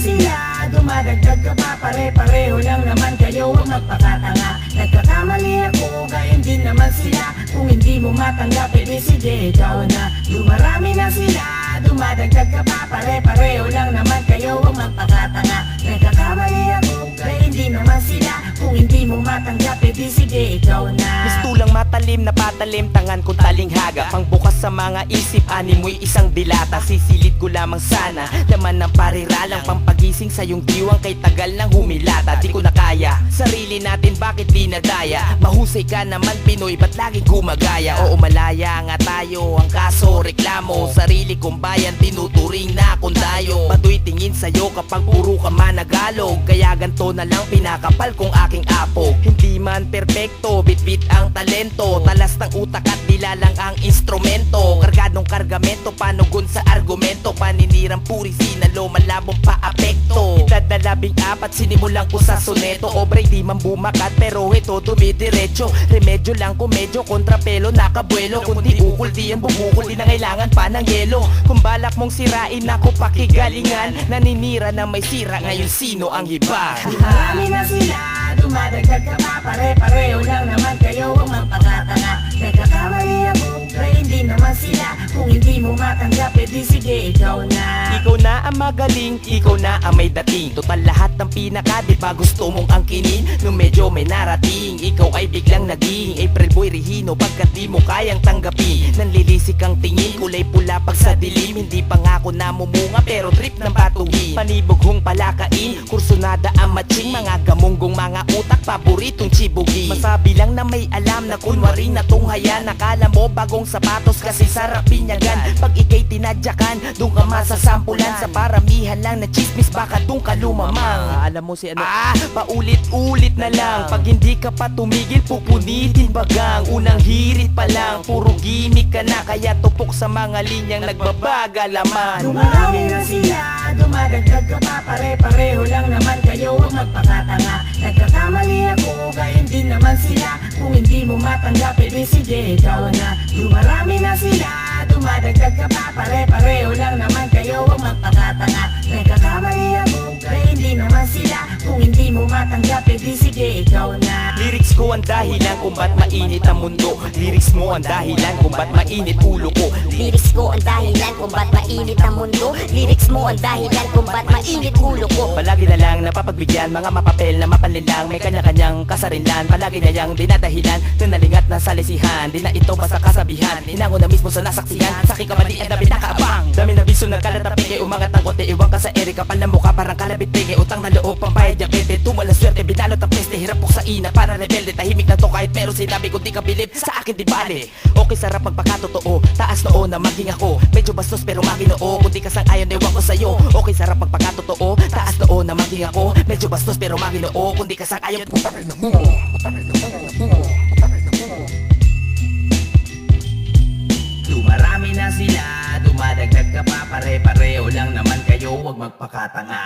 sila Dumadagdag ka pa pare-pareho lang naman kayo Huwag magpakatanga Nagkakamali ako gayon din naman sila. Kung hindi mo matanggap eh sige ikaw na. Dumarami na sila Dumadagdag ka pa pare-pareho lang naman kayo Huwag magpakatanga Nagkakamali ako gayon din naman sila. Kung hindi mo matanggap eh sige matalim Tangan kong talinghaga Pangbukas sa mga isip Ani mo'y isang dilata. Sisilid ko lamang sana Laman ng pariralang Pampagising sa iyong diwang Kay tagal nang humilata. Di ko na kaya Sarili natin bakit di nadaya? Mahusay ka naman Pinoy Ba't lagi gumagaya? Oo malaya nga tayo reklamo. Sarili kong bayan Tinuturing na akong dayo Bato'y tingin sa'yo Kapag puro ka managalog. Kaya ganto na lang Pinakapal kong aking apog Hindi man perpekto Bit-bit ang talento. Talas ng utak at nilalang ang instrumento. Kargadong kargamento Panugon sa argumento. Paninirang puri sinalo Malabong na labing apat Sinimulan ko sa soneto. Obra'y di man bumakat Pero ito dumidiretso. Remedyo lang kung medyo kontrapelo Nakabuelo. Kung di ukol di yan bubukol Di na kailangan pa ng yelo. Kung balak mong sirain ako pakigalingan. Naninira na may sira Ngayon sino ang hiba? Marami na sila, dumadagdag ka pa Pare-pareho lang naman kayo Huwag magpakatanga Nagkakamali ako, pero hindi naman sila. Kung hindi mo matanggap, edi sige, magaling, ikaw na ang may dating. Total lahat ng pinaka, di ba gusto mong angkinin? Nung medyo may narating, ikaw ay biglang naging April Boy Regino, pagkat di mo kayang tanggapin. Nanlilisik ang tingin, kulay pula pag sa dilim. Hindi pa nga ako namumunga, pero trip ng batuhin Panibughong palakain, kursunada ang matching Mga gamunggong mga utak, paboritong chibugi. Masabi lang na may alam na kunwari na tunghayan. Nakala mo bagong sapatos kasi sarap pinyagan Pag ikay tinadyakan, doon ka masasampulan. Sa paramihan lang na chismis, baka doon ka lumamang. Alam mo si ano? Ah, paulit-ulit na lang. Pag hindi ka pa tumigil, pupunitin bagang Unang hirit pa lang, puro gimmick ka na. Kaya tupok sa mga linyang nagbabaga laman. Dumarami na sila, dumadagdag ka pa Pare-pareho mo matanggap, edi sige, ikaw na. Lyrics ko ang dahilan kung ba't mainit ang mundo. Lyrics mo ang dahilan kung ba't mainit ulo ko. Lyrics ko ang dahilan kung ba't mainit ang mundo. Lyrics mo ang dahilan kung ba't mainit ulo ko. Palagi na lang napapagbigyan Mga mapapel na mapanlilang. May kanya-kanyang kasarinlan Palagi na yang dinadahilan. Na salisihan Di na ito basta kasabihan. Inango na mismo sa nasaksihan. Sa aking kamali ang dami nakaabang Dami na umangat ang konti Iwan ka sa ere Kapal na mukha parang kalabit Peke utang na loob Pambayad yung pete Tumala swerte Binalot ang peste Hirap sa ina Para rebelde Tahimik na to kahit meron sinabi Kung di ka bilib Sa akin di bale Okay sarap magpakatotoo Taas noo na maging ako Medyo bastos pero maginoo Kung di ka sang ayon ewan ko sa'yo Okay sarap magpakatotoo Taas noo na maging ako Medyo bastos pero maginoo Kung di ka sang ayon Dumarami Huwag magpakatanga